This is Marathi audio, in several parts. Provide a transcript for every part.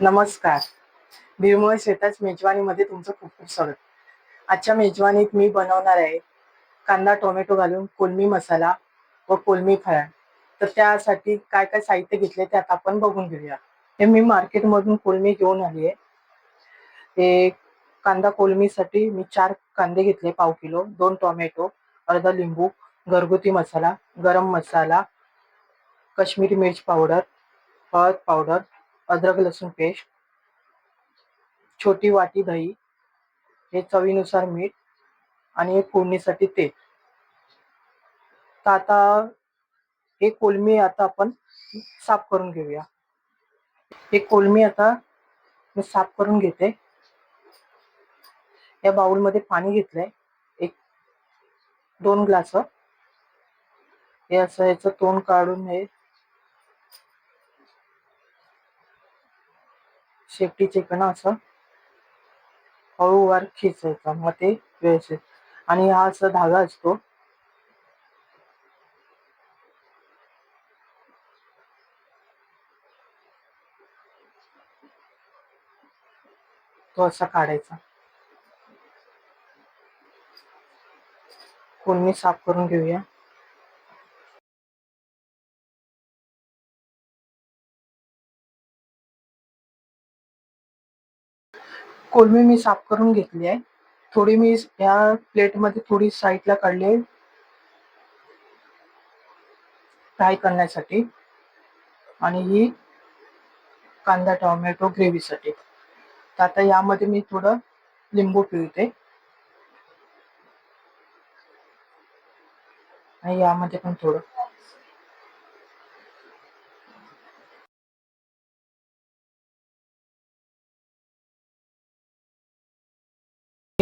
नमस्कार. भीमळ शेताच मेजवानीमध्ये तुमचं खूप खूप स्वागत. आजच्या मेजवानीत मी बनवणार आहे कांदा टोमॅटो घालून कोलमी मसाला व कोलमी फळाण तर त्यासाठी काय काय साहित्य घेतले ते आता आपण बघून घेऊया. हे मी मार्केटमधून कोलमी घेऊन आली आहे. ते कांदा कोलमीसाठी मी चार कांदे घेतले पाव किलो दोन टोमॅटो अर्धा लिंबू घरगुती मसाला गरम मसाला काश्मीरी मिर्च पावडर हळद पावडर अद्रक लसूण पेस्ट छोटी वाटी दही हे चवीनुसार मीठ आणि एक फोडणीसाठी तेल. तर आता हे कोलमी आता आपण साफ करून घेऊया. हे कोलमी आता मी साफ करून घेते. या बाउलमध्ये पाणी घेतलंय. एक दोन ग्लास. हे असं याचं तोंड काढून हे शेपटी चिकन असं हळूवार खिचायचं मग ते व्यवस्थित. आणि हा असा धागा असतो. तो असा काढायचा. कोणी साफ करून घेऊया. कोलमी मी साफ करून घेतली आहे. थोडी मी या प्लेटमध्ये थोडी साईडला काढली फ्राय करण्यासाठी. आणि ही कांदा टोमॅटो ग्रेव्हीसाठी. तर आता यामध्ये मी थोडं लिंबू पिळते. आणि यामध्ये पण थोडं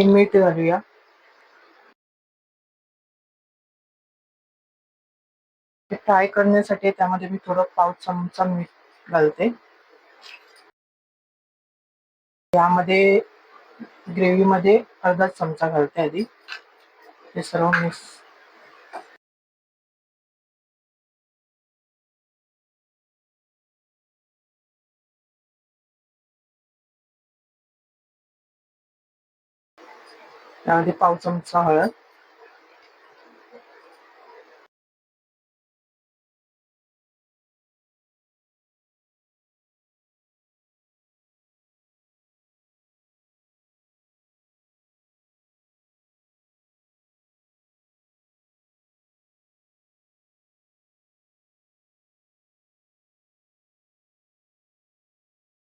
मीठ घालूया फ्राय करण्यासाठी त्यामध्ये मी थोडं पाव चमचा मीठ घालते. यामध्ये ग्रेव्ही मध्ये अर्धा चमचा घालते आधी. हे सर्व मिक्स त्यामध्ये पाव चमचा हळद.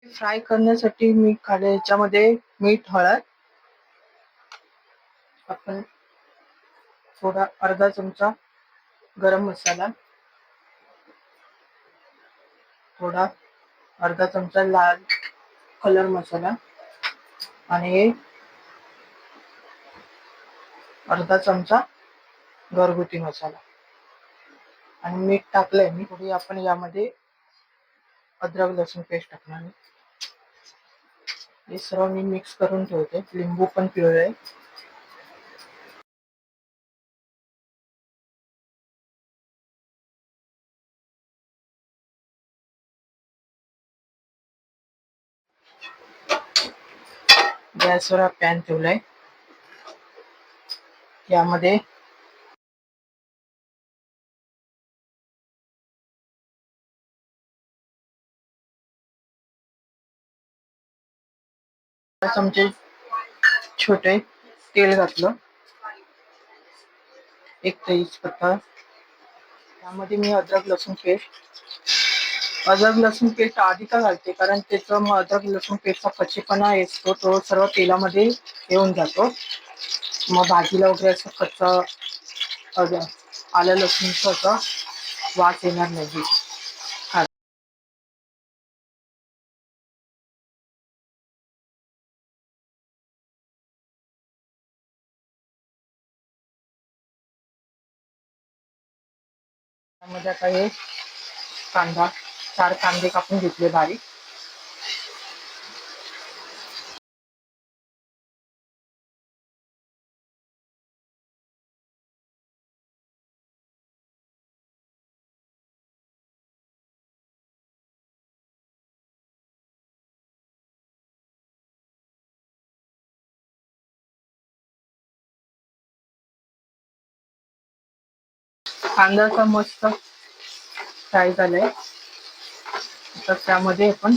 फ्राय करण्यासाठी मी खाली याच्यामध्ये मीठ हळद आपण थोडा अर्धा चमचा गरम मसाला थोडा अर्धा चमचा लाल कलर मसाला आणि अर्धा चमचा घरगुती मसाला. आणि मीठ टाकलंय मी थोडी आपण यामध्ये अद्रक लसूण पेस्ट टाकणार हे सर्व मी मिक्स करून ठेवते. लिंबू पण पिळले गॅसवर पॅन ठेवलाय. यामध्ये चमचे छोटे तेल घातलं. एक तेजपत्ता. त्यामध्ये मी अद्रक लसूण पेस्ट अदरक लसूण पेस्ट आधी का घालते? कारण त्याचं मग अद्रक लसूण पेस्टचा कच्चेपणा येतो तो सर्व तेलामध्ये येऊन जातो. मग भाजीला वगैरे असं कच्चा आलं लसूणचा असा वास येणार नाही. त्यामध्ये आता हे कांदा चार कांदे कापून घेतले बारीक. कांदा मस्त फ्राय झालाय. तर त्यामध्ये आपण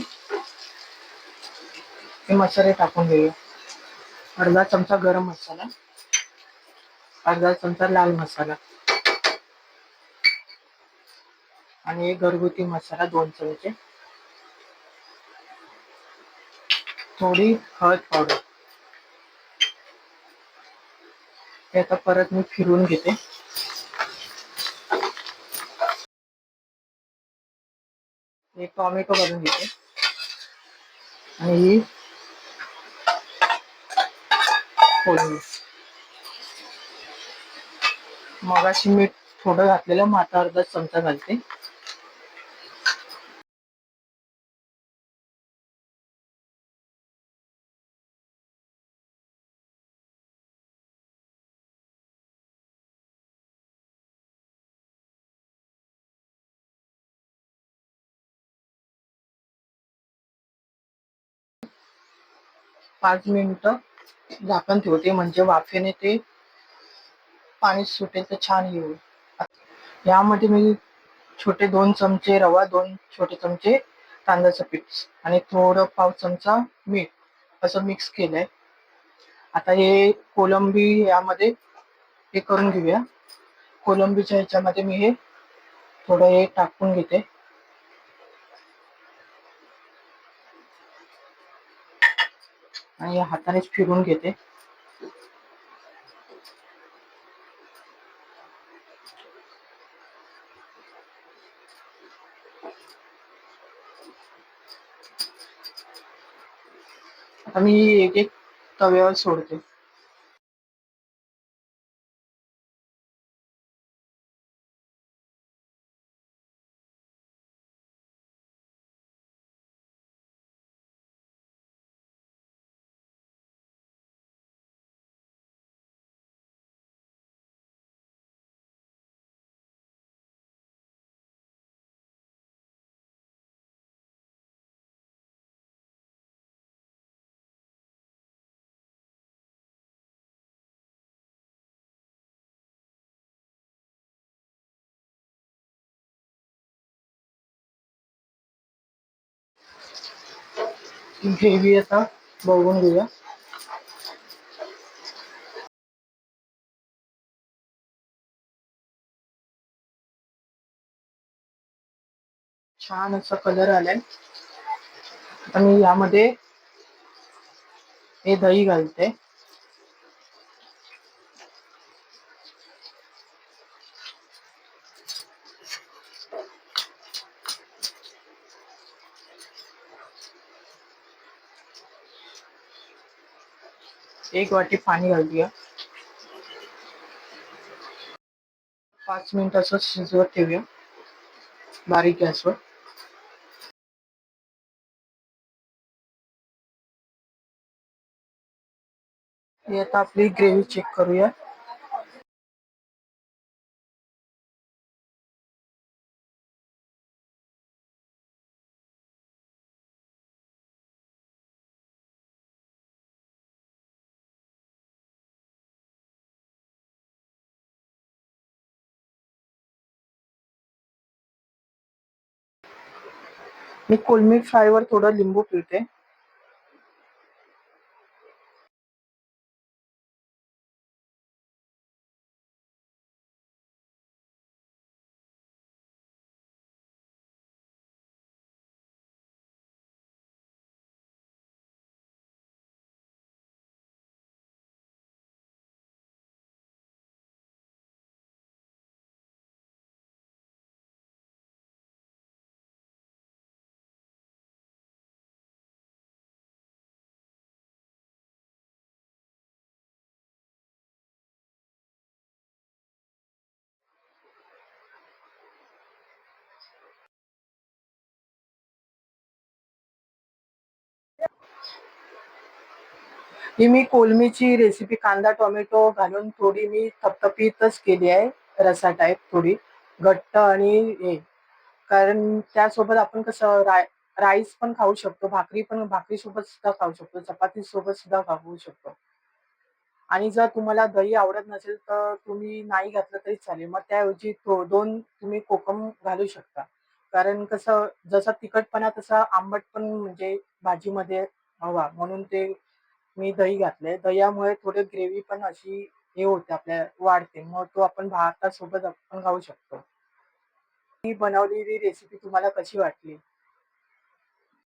हे मसाले टाकून घेऊया अर्धा चमचा गरम मसाला अर्धा चमचा लाल मसाला आणि एक घरगुती मसाला दोन चमचे. थोडी हळद पावडर. हे आता परत मी फिरून घेते. हे टॉमॅटो घालून घेते. आणि ही मगाशी मीठ थोडं घातलेलं मग आता अर्धा चमचा घालते. पाच मिनिटं झाकण ठेवते. म्हणजे वाफेने ते पाणी सुटेल तर छान येऊ यामध्ये मी छोटे दोन चमचे रवा दोन छोटे चमचे तांदळाचं पीठ आणि थोडं पाव चमचा मीठ असं मिक्स केलंय. आता हे कोलंबी यामध्ये हे करून घेऊया. कोलंबीच्या ह्याच्यामध्ये मी हे थोडं हे टाकून घेते. आणि हातानेच फिरून घेते. आता मी एक एक तव्यावर सोडते. ग्रेव्ही आता बघून घेऊया. छान असा कलर आलाय. आणि यामध्ये हे दही घालते. एक वाटी पाणी घालूया. पाच मिनिट असं शिजवत ठेवूया. बारीक गॅसवर. ही आता आपली ग्रेव्ही चेक करूया. मी कोलमी फ्रायवर थोडं लिंबू पिळते. ही मी कोलमीची रेसिपी कांदा टोमॅटो घालून थोडी मी थपथपीतच केली आहे रसा टाईप थोडी घट्ट आणि हे. कारण त्यासोबत आपण कसं राय राईस पण खाऊ शकतो भाकरी पण भाकरी सोबत सुद्धा खाऊ शकतो चपाती सोबत सुद्धा खाऊ शकतो. आणि जर तुम्हाला दही आवडत नसेल तर तुम्ही नाही घातलं तरी चालेल. मग त्याऐवजी थो- दोन तुम्ही कोकम घालू शकता. कारण कसं जसा तिखटपणा तसा आंबट पण म्हणजे भाजीमध्ये हवा. म्हणून ते मी दही घातलंय. दह्यामुळे थोडी ग्रेव्ही पण अशी हे होते आपल्या वाढते. मग तो आपण भातासोबत आपण खाऊ शकतो. मी बनवलेली रेसिपी तुम्हाला कशी वाटली?